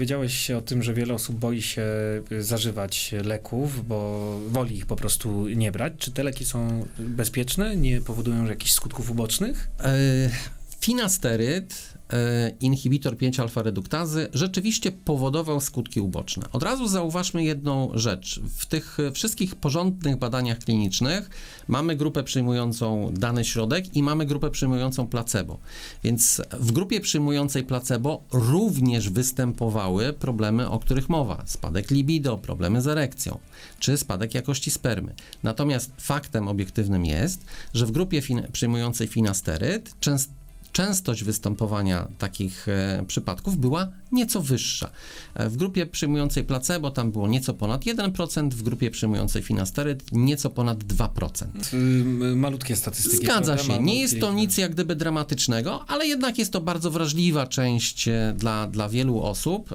powiedziałeś o tym, że wiele osób boi się y, zażywać leków, bo woli ich po prostu nie brać. Czy te leki są bezpieczne? Nie powodują jakichś skutków ubocznych? E, Finasteryd, inhibitor 5-alfa-reduktazy, rzeczywiście powodował skutki uboczne. Od razu zauważmy jedną rzecz. W tych e, wszystkich porządnych badaniach klinicznych mamy grupę przyjmującą dany środek i mamy grupę przyjmującą placebo. Więc w grupie przyjmującej placebo również występowały problemy, o których mowa. Spadek libido, problemy z erekcją, czy spadek jakości spermy. Natomiast faktem obiektywnym jest, że w grupie fin- przyjmującej finasteryd często częstość występowania takich e, przypadków była nieco wyższa. E, w grupie przyjmującej placebo tam było nieco ponad 1%, w grupie przyjmującej finasteryd nieco ponad 2%. Y, y, malutkie statystyki. Zgadza się. Nie jest to nic jak gdyby dramatycznego, ale jednak jest to bardzo wrażliwa część e, dla, dla wielu osób.